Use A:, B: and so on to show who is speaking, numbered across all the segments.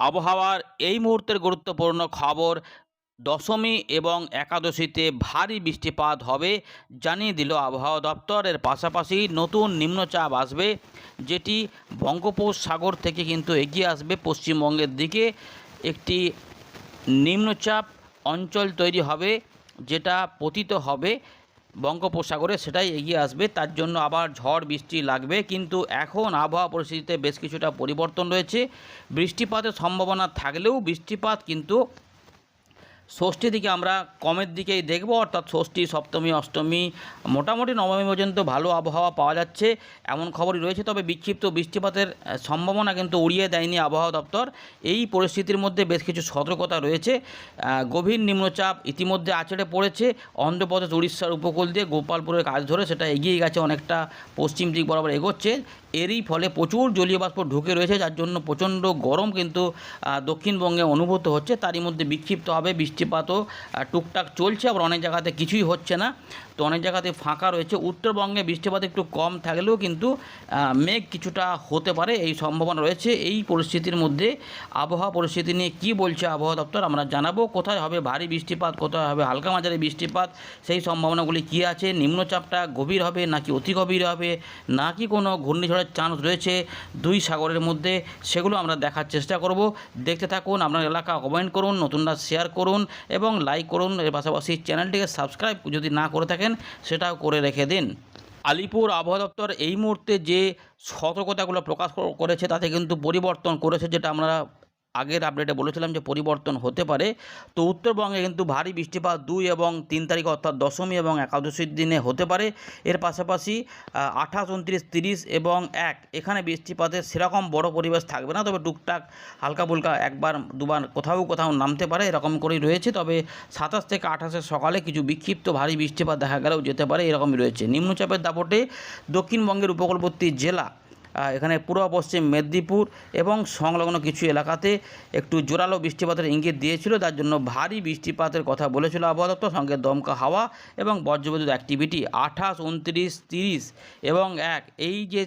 A: আবহাওয়ার এই মুহূর্তের গুরুত্বপূর্ণ খবর, দশমী এবং একাদশীতে ভারী বৃষ্টিপাত হবে জানিয়ে দিল আবহাওয়া দপ্তরের পাশাপাশি নতুন নিম্নচাপ আসবে, যেটি বঙ্গোপসাগর থেকে কিন্তু এগিয়ে আসবে পশ্চিমবঙ্গের দিকে। একটি নিম্নচাপ অঞ্চল তৈরি হবে, যেটা পতিত হবে বঙ্গোপসাগরে সেটাই এগিয়ে আসবে, তার জন্য আবার ঝড় বৃষ্টি লাগবে। কিন্তু এখন আবহাওয়া পরিস্থিতিতে বেশ কিছুটা পরিবর্তন রয়েছে। বৃষ্টিপাতের সম্ভাবনা থাকলেও বৃষ্টিপাত কিন্তু ষষ্ঠী দিকে আমরা কমের দিকেই দেখব, অর্থাৎ ষষ্ঠী, সপ্তমী, অষ্টমী, মোটামুটি নবমী পর্যন্ত ভালো আবহাওয়া পাওয়া যাচ্ছে, এমন খবরই রয়েছে, তবে বিক্ষিপ্ত বৃষ্টিপাতের সম্ভাবনা কিন্তু উড়িয়ে দেয়নি আবহাওয়া দপ্তর। এই পরিস্থিতির মধ্যে বেশ কিছু সতর্কতা রয়েছে গভীর নিম্নচাপ ইতিমধ্যে আছড়ে পড়েছে, অন্ধ্রপ্রদেশ, উড়িষ্যার উপকূল দিয়ে গোপালপুরের কাজ ধরে সেটা এগিয়ে গেছে, অনেকটা পশ্চিম দিক বরাবর এগোচ্ছে। এরই ফলে প্রচুর জলীয় বাষ্প ঢুকে রয়েছে, যার জন্য প্রচণ্ড গরম কিন্তু দক্ষিণবঙ্গে অনুভূত হচ্ছে। তারই মধ্যে বিক্ষিপ্তভাবে বৃষ্টিপাতও টুকটাক চলছে। আবার অনেক জায়গাতে কিছুই হচ্ছে না। তো অনেক জায়গাতে ফাঁকা রয়েছে। উত্তরবঙ্গে বৃষ্টিপাত একটু কম থাকলেও কিন্তু মেঘ কিছুটা হতে পারে, এই সম্ভাবনা রয়েছে। এই পরিস্থিতির মধ্যে আবহাওয়া পরিস্থিতি নিয়ে কি বলছে আবহাওয়া দপ্তর, আমরা জানাব কোথায় হবে ভারী বৃষ্টিপাত, কোথায় হবে হালকা মাঝারি বৃষ্টিপাত, সেই সম্ভাবনাগুলি কী আছে, নিম্নচাপটা গভীর হবে নাকি অতি গভীর হবে, নাকি কোনো ঘূর্ণিঝড়ের চান্স রয়েছে দুই সাগরের মধ্যে, সেগুলো আমরা দেখার চেষ্টা করব। দেখতে থাকুন, আপনার এলাকা কমেন্ট করুন, নতুনরা শেয়ার করুন, এবং লাইক করুন। এর পাশাপাশি চ্যানেলটিকে সাবস্ক্রাইব যদি না করে থাকেন সেটাও করে রেখে দিন। আলিপুর আবহাওয়া দপ্তর এই মুহূর্তে যে সতর্কতাগুলো প্রকাশ করেছে, তাতে কিন্তু পরিবর্তন করেছে, যেটা আমরা আগের আপডেটে বলেছিলাম যে পরিবর্তন হতে পারে। তো উত্তরবঙ্গে কিন্তু ভারী বৃষ্টিপাত দুই এবং তিন তারিখ অর্থাৎ দশমী এবং একাদশীর দিনে হতে পারে। এর পাশাপাশি আঠাশ, উনত্রিশ, তিরিশ এবং এক, এখানে বৃষ্টিপাতের সেরকম বড় পরিবেশ থাকবে না। তবে টুকটাক হালকা ফুলকা একবার, দুবার কোথাও কোথাও নামতে পারে এরকম করেই রয়েছে। তবে সাতাশ থেকে আঠাশের সকালে কিছু বিক্ষিপ্ত ভারী বৃষ্টিপাত দেখা গেলেও যেতে পারে এরকমই রয়েছে। নিম্নচাপের দাপটে দক্ষিণবঙ্গের উপকূলবর্তী জেলা এখানে পূর্ব পশ্চিম মেদিনীপুর এবং সংলগ্ন কিছু এলাকাতে একটু জোরালো বৃষ্টিপাতের ইঙ্গিত দিয়েছিল, যার জন্য ভারী বৃষ্টিপাতের কথা বলেছিল আবহাওয়া দপ্তর সঙ্গে দমকা হাওয়া এবং বজ্রবিদ্যুৎ অ্যাক্টিভিটি আঠাশ, উনত্রিশ, তিরিশ এবং এক। এই যে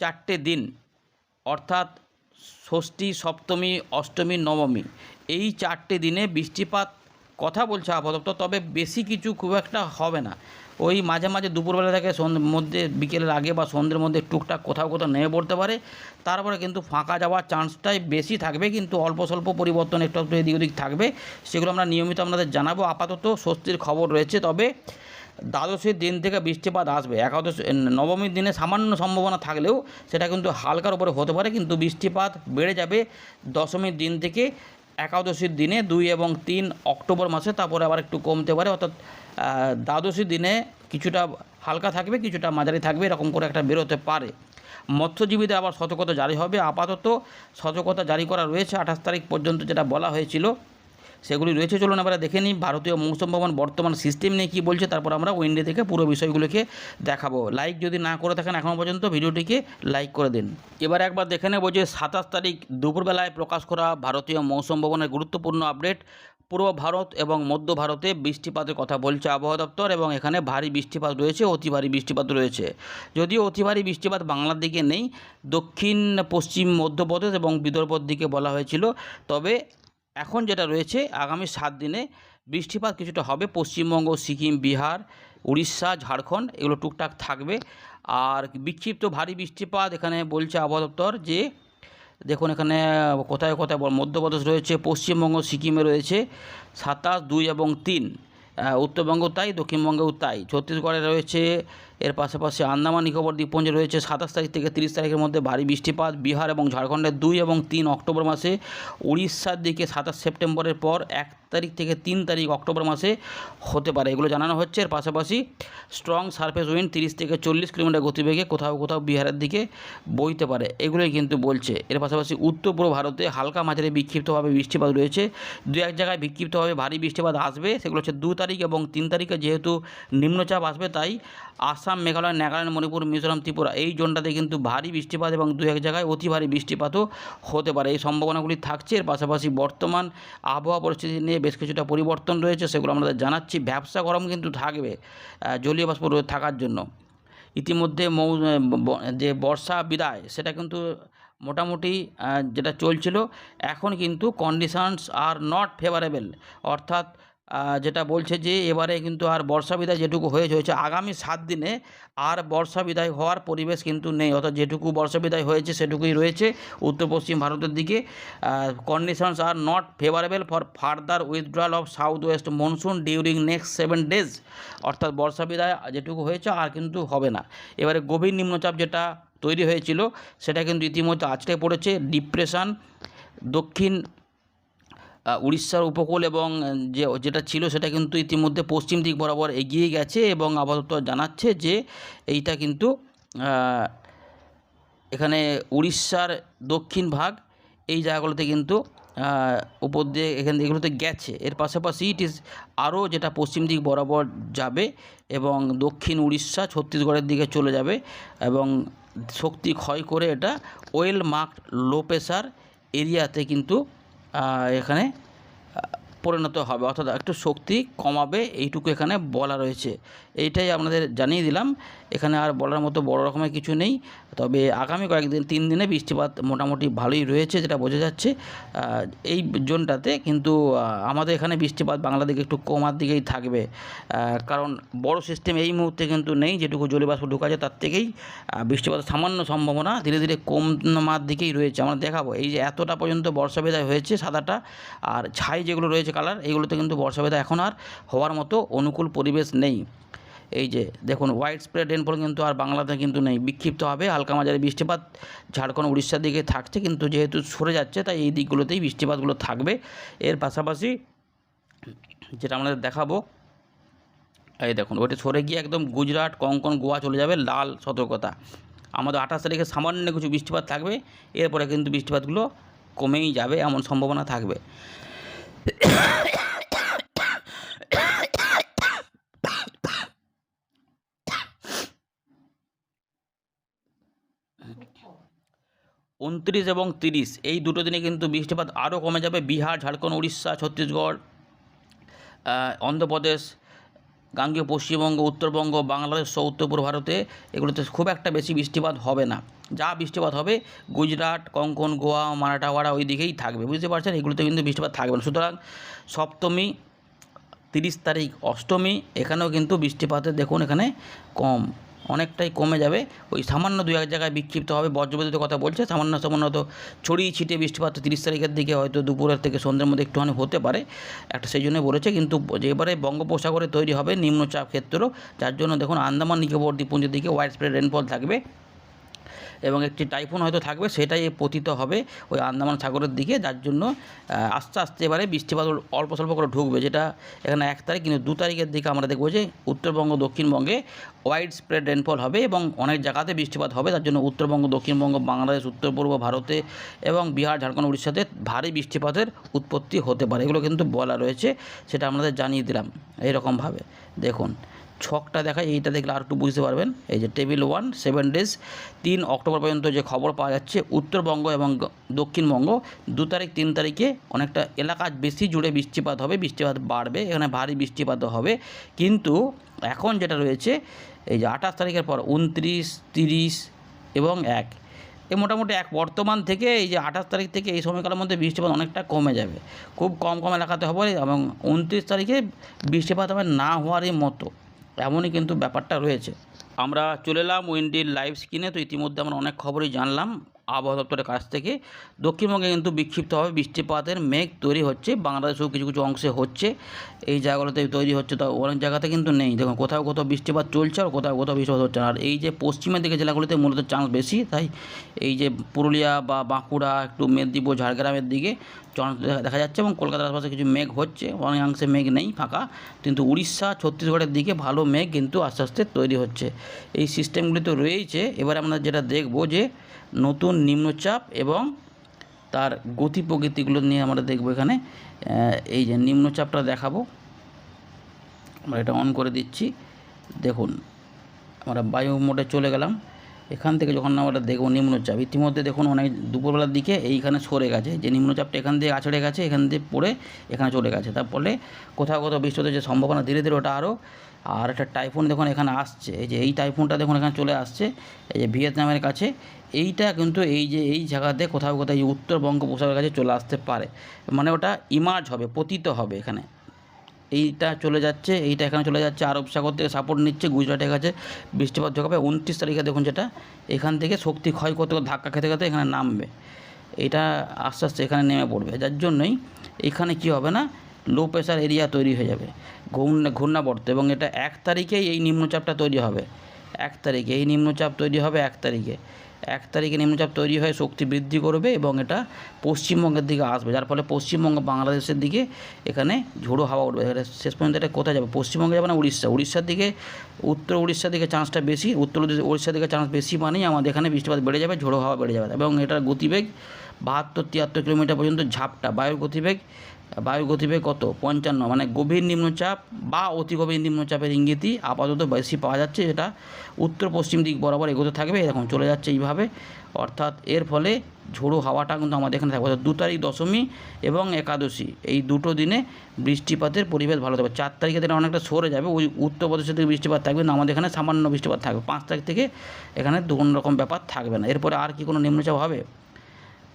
A: চারটে দিন, অর্থাৎ ষষ্ঠী, সপ্তমী, অষ্টমী, নবমী, এই চারটে দিনে বৃষ্টিপাত কথা বলছে দপ্তর তবে বেশি কিছু খুব একটা হবে না। ওই মাঝে মাঝে দুপুরবেলা থেকে সন্ধ্যে মধ্যে, বিকেলের আগে বা সন্ধ্যের মধ্যে টুকটাক কোথাও কোথাও নেমে পড়তে পারে। তারপরে কিন্তু ফাঁকা যাওয়ার চান্সটাই বেশি থাকবে, কিন্তু অল্প স্বল্প পরিবর্তন একটু একটু এদিক ওদিক থাকবে। সেগুলো আমরা নিয়মিত আপনাদের জানাব। আপাতত স্বস্তির খবর রয়েছে। তবে দ্বাদশীর দিন থেকে বৃষ্টিপাত আসবে। একাদশ নবমীর দিনে সামান্য সম্ভাবনা থাকলেও সেটা কিন্তু হালকার উপরে হতে পারে, কিন্তু বৃষ্টিপাত বেড়ে যাবে দশমীর দিন থেকে একাদশীর দিনে দুই এবং তিন অক্টোবর মাসে। তারপরে আবার একটু কমতে পারে। অর্থাৎ আহ, দ্বাদশীর দিনে কিছুটা হালকা থাকবে কিছুটা মাঝারি থাকবে এরকম করে একটা বেরোতে পারে। মৎস্যজীবীদের আবার সতর্কতা জারি হবে। আপাতত সতর্কতা জারি করা রয়েছে। আঠাশ তারিখ পর্যন্ত যেটা বলা হয়েছিল সেগুলি রয়েছে। চলুন এবারে দেখে নিই ভারতীয় মৌসুম ভবন বর্তমান সিস্টেম নিয়ে কী বলছে। তারপর আমরা উইন্ডে থেকে পুরো বিষয়গুলোকে দেখাবো। লাইক যদি না করে থাকেন এখনও পর্যন্ত ভিডিওটিকে লাইক করে দিন। এবার একবার দেখে নেব যে সাতাশ তারিখ দুপুরবেলায় প্রকাশ করা ভারতীয় মৌসুম ভবনের গুরুত্বপূর্ণ আপডেট পূর্ব ভারত এবং মধ্য ভারতে বৃষ্টিপাতের কথা বলছে আবহাওয়া দপ্তর এবং এখানে ভারী বৃষ্টিপাত রয়েছে, অতি ভারী বৃষ্টিপাত রয়েছে। যদিও অতি ভারী বৃষ্টিপাত বাংলার দিকে নেই, দক্ষিণ, পশ্চিম, মধ্যপ্রদেশ এবং বিদর্ভর দিকে বলা হয়েছিল। তবে এখন যেটা রয়েছে, আগামী সাত দিনে বৃষ্টিপাত কিছুটা হবে। পশ্চিমবঙ্গ, সিকিম, বিহার, উড়িষ্যা, ঝাড়খণ্ড এগুলো টুকটাক থাকবে। আর বিক্ষিপ্ত ভারী বৃষ্টিপাত এখানে বলছে আবহাওয়া দপ্তর যে দেখুন এখানে কোথায় কোথায় মধ্যপ্রদেশ রয়েছে, পশ্চিমবঙ্গ, সিকিমে রয়েছে, সাতাশ, দুই এবং তিন উত্তরবঙ্গ তাই, দক্ষিণবঙ্গেও তাই, ছত্তিশগড়ে রয়েছে এর পাশাপাশি আন্দামান নিকোবর দ্বীপপুঞ্জে রয়েছে সাতাশ তারিখ থেকে তিরিশ তারিখের মধ্যে ভারী বৃষ্টিপাত। বিহার এবং ঝাড়খণ্ডের দুই এবং তিন অক্টোবর মাসে, উড়িষ্যার দিকে সাতাশ সেপ্টেম্বরের পর এক তারিখ থেকে তিন তারিখ অক্টোবর মাসে হতে পারে। এগুলো জানানো হচ্ছে। এর পাশাপাশি স্ট্রং সারফেস উইন্ড তিরিশ থেকে চল্লিশ কিলোমিটার গতিবেগে কোথাও কোথাও বিহারের দিকে বইতে পারে। এগুলোই কিন্তু বলছে। এর পাশাপাশি উত্তর পূর্ব ভারতে হালকা মাঝারি বিক্ষিপ্তভাবে বৃষ্টিপাত রয়েছে। দু এক জায়গায় বিক্ষিপ্তভাবে ভারী বৃষ্টিপাত আসবে। সেগুলো হচ্ছে দু তারিখ এবং তিন তারিখে যেহেতু নিম্নচাপ আসবে, তাই আসাম মেঘালয়, নাগাল্যান্ড, মণিপুর, মিজোরাম, ত্রিপুরা। এই জোনটাতে কিন্তু ভারী বৃষ্টিপাত এবং দু এক জায়গায় অতি ভারী বৃষ্টিপাতও হতে পারে। এই সম্ভাবনাগুলি থাকছে। এর পাশাপাশি বর্তমান আবহাওয়া পরিস্থিতি নিয়ে বেশ কিছুটা পরিবর্তন রয়েছে সেগুলো আমাদের জানাচ্ছি। ব্যবসা গরম কিন্তু থাকবে জলীয় বাষ্প থাকার জন্য। ইতিমধ্যে মৌ যে বর্ষা বিদায়, সেটা কিন্তু মোটামুটি যেটা চলছিল, এখন কিন্তু কন্ডিশনস আর নট ফেভারেবল অর্থাৎ যেটা বলছে যে এবারে কিন্তু আর বর্ষা বিদায় যেটুকু হয়েছে হয়েছে আগামী সাত দিনে আর বর্ষা বিদায় হওয়ার পরিবেশ কিন্তু নেই। অর্থাৎ যেটুকু বর্ষা বিদায় হয়েছে সেটুকুই রয়েছে উত্তর পশ্চিম ভারতের দিকে। Conditions are not favourable for further withdrawal of south west monsoon during next seven days অর্থাৎ বর্ষা বিদায় যেটুকু হয়েছে আর কিন্তু হবে না। এবারে গভীর নিম্নচাপ যেটা তৈরি হয়েছিল, সেটা কিন্তু ইতিমধ্যে আছড়ে পড়েছে। ডিপ্রেশন দক্ষিণ উড়িষ্যার উপকূল এবং যে, যেটা ছিল সেটা কিন্তু ইতিমধ্যে পশ্চিম দিক বরাবর এগিয়ে গেছে এবং আপাতত জানাচ্ছে যে এইটা কিন্তু এখানে উড়িষ্যার দক্ষিণ ভাগ এই জায়গাগুলোতে কিন্তু উপর দিয়ে এখানে এগুলোতে গেছে। এর পাশাপাশি ইট ইজ আরও যেটা পশ্চিম দিক বরাবর যাবে এবং দক্ষিণ উড়িষ্যা ছত্তিশগড়ের দিকে চলে যাবে এবং শক্তি ক্ষয় করে এটা ওয়েল মার্কড লো প্রেশার এরিয়াতে কিন্তু এখানে পরিণত হবে। অর্থাৎ একটু শক্তি কমাবে, এইটুকু এখানে বলা রয়েছে। এইটাই আপনাদের জানিয়ে দিলাম। এখানে আর বলার মতো বড় রকমের কিছু নেই। তবে আগামী কয়েকদিন তিন দিনে বৃষ্টিপাত মোটামুটি ভালোই রয়েছে যেটা বোঝা যাচ্ছে। এই জোনটাতে কিন্তু আমাদের এখানে বৃষ্টিপাত বাংলা দিকে একটু কমার দিকেই থাকবে। কারণ বড় সিস্টেম এই মুহূর্তে কিন্তু নেই যেটুকু জলীয়বাষ্প ঢুকাছে তার থেকেই আহ, বৃষ্টিপাতের সামান্য সম্ভাবনা ধীরে ধীরে কমার দিকেই রয়েছে। আমরা দেখাবো এই যে এতটা পর্যন্ত বর্ষা বিদায় হয়েছে সাদাটা আর ছাই যেগুলো রয়েছে কালার এগুলোতে কিন্তু বর্ষা বিদায় এখন আর হওয়ার মতো অনুকূল পরিবেশ নেই। এই যে, দেখুন হোয়াইট স্প্রেড রেনফল কিন্তু আর বাংলাতে কিন্তু নেই। বিক্ষিপ্ত হবে, হালকা মাঝারি বৃষ্টিপাত। ঝাড়খণ্ড, উড়িষ্যার দিকে থাকছে, কিন্তু যেহেতু সরে যাচ্ছে, তাই এই দিকগুলোতেই বৃষ্টিপাতগুলো থাকবে। এর পাশাপাশি যেটা আমাদের দেখাবো, এই দেখুন, ওইটা সরে গিয়ে একদম গুজরাট, কঙ্কন, গোয়া চলে যাবে, লাল সতর্কতা। আমাদের আঠাশ তারিখে সামান্য কিছু বৃষ্টিপাত থাকবে, এরপরে কিন্তু বৃষ্টিপাতগুলো কমেই যাবে, এমন সম্ভাবনা থাকবে। উনত্রিশ এবং তিরিশ, এই দুটো দিনে কিন্তু বৃষ্টিপাত আরও কমে যাবে। বিহার, ঝাড়খণ্ড, উড়িষ্যা, ছত্তিশগড় অন্ধ্রপ্রদেশ, গাঙ্গেয় পশ্চিমবঙ্গ, উত্তরবঙ্গ, বাংলাদেশ সহ উত্তর পূর্ব ভারতে এগুলোতে খুব একটা বেশি বৃষ্টিপাত হবে না। যা বৃষ্টিপাত হবে গুজরাট, কঙ্কন, গোয়া, মারাঠাওয়াড়া ওই দিকেই থাকবে। বুঝতে পারছেন? এগুলোতে কিন্তু বৃষ্টিপাত থাকবে না। সুতরাং সপ্তমী, তিরিশ তারিখ, অষ্টমী, এখানেও কিন্তু বৃষ্টিপাতের দেখুন এখানে কম। অনেকটাই কমে যাবে। ওই সামান্য দু এক জায়গায় বিক্ষিপ্ত হবে। বজ্রবিদ্যুতের কথা বলছে, সামান্য সামান্য তো ছড়িয়ে ছিটিয়ে বৃষ্টিপাত তিরিশ তারিখের দিকে হয়তো দুপুরের থেকে সন্ধ্যের মধ্যে একটুখানি হতে পারে, একটা সেই জন্যই বলেছে। কিন্তু এবারে বঙ্গোপসাগরে তৈরি হবে নিম্নচাপ ক্ষেত্র, যার জন্য দেখুন আন্দামান নিকোবর দ্বীপপুঞ্জের দিকে ওয়াইড স্প্রেড রেনফল থাকবে। এবং একটি টাইফুন হয়তো থাকবে, সেটাই পতিত হবে ওই আন্দামান সাগরের দিকে, যার জন্য আস্তে আস্তে এবারে বৃষ্টিপাত অল্প স্বল্প করে ঢুকবে, যেটা এখানে এক তারিখ, কিন্তু দু তারিখের দিকে আমরা দেখব যে উত্তরবঙ্গ, দক্ষিণবঙ্গে ওয়াইড স্প্রেড রেনফল হবে এবং অনেক জায়গাতে বৃষ্টিপাত হবে তার জন্য উত্তরবঙ্গ, দক্ষিণবঙ্গ, বাংলাদেশ, উত্তর পূর্ব ভারতে এবং বিহার, ঝাড়খণ্ড, উড়িষ্যাতে ভারী বৃষ্টিপাতের উৎপত্তি হতে পারে, এগুলো কিন্তু বলা রয়েছে, সেটা আমাদের জানিয়ে দিলাম এইরকমভাবে দেখুন। ছকটা দেখায় এইটা দেখলে আর একটু বুঝতে পারবেন। এই যে টেবিল ওয়ান, সেভেন ডেজ, তিন অক্টোবর পর্যন্ত যে খবর পাওয়া যাচ্ছে, উত্তরবঙ্গ এবং দক্ষিণবঙ্গ, দু তারিখ, তিন তারিখে অনেকটা এলাকা বেশি জুড়ে বৃষ্টিপাত হবে, বৃষ্টিপাত বাড়বে, এখানে ভারী বৃষ্টিপাত হবে। কিন্তু এখন যেটা রয়েছে, এই যে আঠাশ তারিখের পর উনত্রিশ, তিরিশ এবং এক, এ মোটামুটি এক। বর্তমান থেকে এই যে আঠাশ তারিখ থেকে এই সময়কালের মধ্যে বৃষ্টিপাত অনেকটা কমে যাবে। খুব কম কম এলাকাতে হবে এবং উনত্রিশ তারিখে বৃষ্টিপাত হবে না হওয়ারই মতো। এমনই কিন্তু ব্যাপারটা রয়েছে। আমরা চলে এলাম উইন্ডির লাইভ স্ক্রিনে, তো ইতিমধ্যে আমরা অনেক খবরই জানলাম আবহাওয়া দপ্তরের কাছ থেকে। দক্ষিণবঙ্গে কিন্তু বিক্ষিপ্তভাবে বৃষ্টিপাতের মেঘ তৈরি হচ্ছে, বাংলাদেশেও কিছু কিছু অংশে হচ্ছে। এই জায়গাগুলোতে তৈরি হচ্ছে, তো অনেক জায়গাতে কিন্তু নেই। দেখুন, কোথাও কোথাও বৃষ্টিপাত চলছে আর কোথাও কোথাও বৃষ্টিপাত হচ্ছে আর এই যে পশ্চিমের দিকে জেলাগুলিতে মূলত চান্স বেশি, তাই এই যে পুরুলিয়া বা বাঁকুড়া, একটু মেদিনীপুর, ঝাড়গ্রামের দিকে দেখা যাচ্ছে এবং কলকাতার আশপাশে কিছু মেঘ হচ্ছে। অনেকাংশে মেঘ নেই, ফাঁকা। কিন্তু উড়িষ্যা, ছত্তিশগড়ের দিকে ভালো মেঘ কিন্তু আস্তে আস্তে তৈরি হচ্ছে। এই সিস্টেমগুলি তো রয়েইছে। এবার আমরা যেটা দেখব যে নতুন নিম্নচাপ এবং তার গতি প্রকৃতিগুলো নিয়ে আমরা দেখব এখানে। এই যে নিম্নচাপটা দেখাবো। আমরা এটা অন করে দিচ্ছি। দেখুন, আমরা বায়ু মোডে চলে গেলাম। এখান থেকে যখন আমরা দেখব, নিম্নচাপ। ইতিমধ্যে দেখুন অনেক দুপুরবেলার দিকে এইখানে সরে গেছে। যে নিম্নচাপটা এখান দিয়ে আছড়ে গেছে, এখান দিয়ে পড়ে এখানে চলে গেছে। তার ফলে কোথাও কোথাও বৃষ্টি হতে যে সম্ভাবনা ধীরে ধীরে ওটা আরও আর একটা টাইফুন দেখুন এখানে আসছে। এই যে এই টাইফুনটা দেখুন এখানে চলে আসছে, এই যে ভিয়েতনামের কাছে। এইটা কিন্তু এই যে এই জায়গাতে কোথাও কোথাও এই উত্তর বঙ্গোপসাগরের কাছে চলে আসতে পারে। মানে ওটা ইমার্জ হবে, পতিত হবে এখানে। এইটা চলে যাচ্ছে, এইটা এখানে চলে যাচ্ছে, আরব সাগর থেকে সাপোর্ট নিচ্ছে গুজরাটের কাছে বৃষ্টিপাত যোগাবে উনত্রিশ তারিখে দেখুন যেটা, এখান থেকে শক্তি ক্ষয় করতে ধাক্কা খেতে খেতে এখানে নামবে। এটা আস্তে আস্তে এখানে নেমে পড়বে। যার জন্যই এখানে কি হবে না লো প্রেশার এরিয়া তৈরি হয়ে যাবে, ঘূর্ণা, ঘূর্ণাবর্ত এবং এটা এক তারিখেই এই নিম্নচাপটা তৈরি হবে। এক তারিখে, এই নিম্নচাপ তৈরি হবে এক তারিখে। এক তারিখে নিম্নচাপ তৈরি হয়ে শক্তি বৃদ্ধি করবে এবং এটা পশ্চিমবঙ্গের দিকে আসবে। যার ফলে পশ্চিমবঙ্গ বাংলাদেশের দিকে এখানে ঝোড়ো হাওয়া উঠবে। শেষ পর্যন্ত এটা কোথায় যাবে? পশ্চিমবঙ্গে যাবে না উড়িষ্যা? উড়িষ্যার দিকে, উত্তর উড়িষ্যার দিকে চান্সটা বেশি, উত্তর উড়িষ্যার দিকে চান্স বেশি মানেই আমাদের এখানে বৃষ্টিপাত বেড়ে যাবে, ঝোড়ো হাওয়া বেড়ে যাবে। এবং এটার গতিবেগ বাহাত্তর, তিয়াত্তর কিলোমিটার পর্যন্ত ঝাপটা, বায়ুর গতিবেগ বায়ুর গতিবেগ কত? পঞ্চান্ন। মানে গভীর নিম্নচাপ বা অতি গভীর নিম্নচাপের ইঙ্গিতই আপাতত বেশি পাওয়া যাচ্ছে, যেটা উত্তর পশ্চিম দিক বরাবর এগোতে থাকবে। এরকম চলে যাচ্ছে এইভাবে। অর্থাৎ এর ফলে ঝোড়ো হাওয়াটা কিন্তু আমাদের এখানে থাকবে। দু তারিখ দশমী এবং একাদশী, এই দুটো দিনে বৃষ্টিপাতের পরিবেশ ভালো থাকবে। চার তারিখে দিনে অনেকটা সরে যাবে। ওই উত্তরপ্রদেশের থেকে বৃষ্টিপাত থাকবে না আমাদের এখানে সামান্য বৃষ্টিপাত থাকবে। পাঁচ তারিখ থেকে এখানে দু রকম ব্যাপার থাকবে না। এরপরে আর কি কোনো নিম্নচাপ হবে?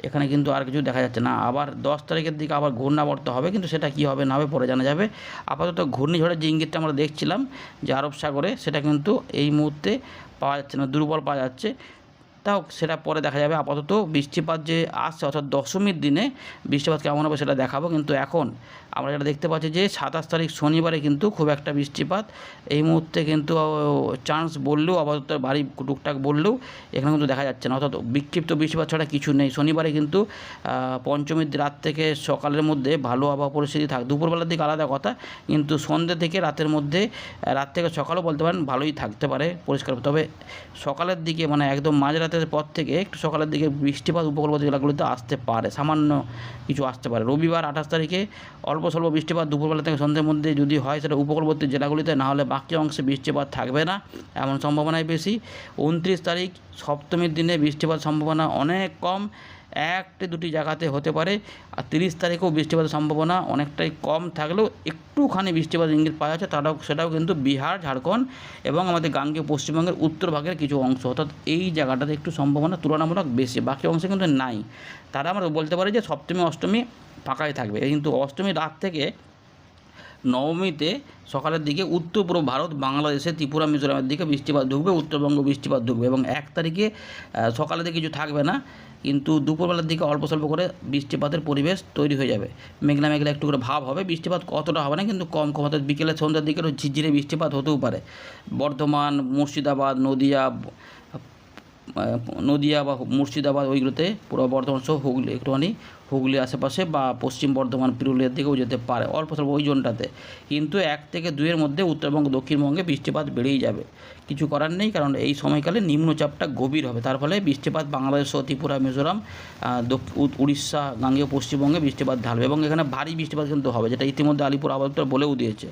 A: এখানে কিন্তু আর কিছু দেখা যাচ্ছে না। আবার দশ তারিখের দিকে আবার ঘূর্ণাবর্ত হবে, কিন্তু সেটা কি হবে না হবে পরে জানা যাবে। আপাতত ঘূর্ণিঝড়ের যে ইঙ্গিতটা আমরা দেখছিলাম যে আরব সাগরে, সেটা কিন্তু এই মুহূর্তে পাওয়া যাচ্ছে না, দুর্বল পাওয়া যাচ্ছে। তাও সেটা পরে দেখা যাবে। আপাতত বৃষ্টিপাত যে আসছে, অর্থাৎ দশমীর দিনে বৃষ্টিপাত কেমন হবে সেটা দেখাবো, কিন্তু এখন আমরা যেটা দেখতে পাচ্ছি যে সাতাশ তারিখ শনিবারে কিন্তু খুব একটা বৃষ্টিপাত। এই মুহূর্তে কিন্তু চান্স বললেও, আপাতত বাড়ি টুকটাক বললেও এখানে কিন্তু দেখা যাচ্ছে না। অর্থাৎ বিক্ষিপ্ত বৃষ্টিপাত ছাড়া কিছু নেই। শনিবারে কিন্তু পঞ্চমীর রাত থেকে সকালের মধ্যে ভালো আবহাওয়া পরিস্থিতি থাক দুপুরবেলার দিকে আলাদা কথা, কিন্তু সন্ধ্যে থেকে রাতের মধ্যে রাত থেকে সকালও বলতে পারেন ভালোই থাকতে পারে পরিষ্কার। তবে সকালের দিকে মানে একদম মাঝরাতের পর থেকে একটু সকালের দিকে বৃষ্টিপাত উপকূলবর্তী জেলাগুলিতে আসতে পারে। সামান্য কিছু আসতে পারে। রবিবার আঠাশ তারিখে অল্প স্বল্প বৃষ্টিপাত দুপুরবেলা থেকে সন্ধ্যের মধ্যে যদি হয় সেটা উপকূলবর্তী জেলাগুলিতে না হলে বাকি অংশে বৃষ্টিপাত থাকবে না। এমন সম্ভাবনাই বেশি। উনত্রিশ তারিখ সপ্তমীর দিনে বৃষ্টিপাত সম্ভাবনা অনেক কম। একটি দুটি জায়গাতে হতে পারে। আর তিরিশ তারিখেও বৃষ্টিপাতের সম্ভাবনা অনেকটাই কম থাকলেও একটুখানি বৃষ্টিপাত ইঙ্গিত পাওয়া যাচ্ছে, তারাও সেটাও কিন্তু বিহার, ঝাড়খণ্ড এবং আমাদের গাঙ্গীয় পশ্চিমবঙ্গের উত্তর ভাগের কিছু অংশ। অর্থাৎ এই জায়গাটাতে একটু সম্ভাবনা তুলনামূলক বেশি, বাকি অংশে কিন্তু নাই। তারা আমরা বলতে পারি যে সপ্তমী, অষ্টমী ফাঁকাই থাকবে। কিন্তু অষ্টমীর রাত থেকে নবমীতে সকালের দিকে উত্তর পূর্ব ভারত, বাংলাদেশে, ত্রিপুরা, মিজোরামের দিকে বৃষ্টিপাত ঢুকবে, উত্তরবঙ্গ বৃষ্টিপাত ঢুকবে এবং এক তারিখে সকালের দিকে কিছু থাকবে না, কিন্তু দুপুরবেলার দিকে অল্প স্বল্প করে বৃষ্টিপাতের পরিবেশ তৈরি হয়ে যাবে। মেঘলা মেঘলা একটু করে ভাব হবে, বৃষ্টিপাত কতটা হবে না, কিন্তু কম কম, অর্থাৎ বিকেলে সন্ধ্যার দিকে ঝিরঝিরে বৃষ্টিপাত হতেও পারে। বর্ধমান, মুর্শিদাবাদ, নদিয়া নদিয়া বা মুর্শিদাবাদ ওইগুলোতে পুরো বর্ধমান সহ হুগলি একটুখানি হুগলি আশেপাশে বা পশ্চিম বর্ধমান পুরুলিয়ার দিকেও যেতে পারে, অল্প স্বল্প ওই জোনটাতে। কিন্তু এক থেকে দুইয়ের মধ্যে উত্তরবঙ্গ দক্ষিণবঙ্গে বৃষ্টিপাত বেড়েই যাবে। কিছু করার নেই, কারণ এই সময়কালে নিম্নচাপটা গভীর হবে। তার ফলে বৃষ্টিপাত বাংলাদেশ, ত্রিপুরা, মিজোরাম উড়িষ্যা, গাঙ্গেয় পশ্চিমবঙ্গে বৃষ্টিপাত ঢালবে এবং এখানে ভারী বৃষ্টিপাত কিন্তু হবে, যেটা ইতিমধ্যে আলিপুর আবহাওয়া বলেও দিয়েছে।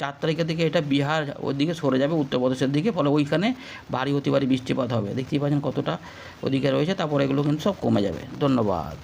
A: চার তারিখের দিকে এটা বিহার ওদিকে সরে যাবে উত্তরপ্রদেশের দিকে, ফলে ওইখানে ভারী অতি ভারী বৃষ্টিপাত হবে। দেখতেই পাচ্ছেন কতটা ওদিকে রয়েছে, তারপরে এগুলো কিন্তু সব কমে যাবে। ধন্যবাদ।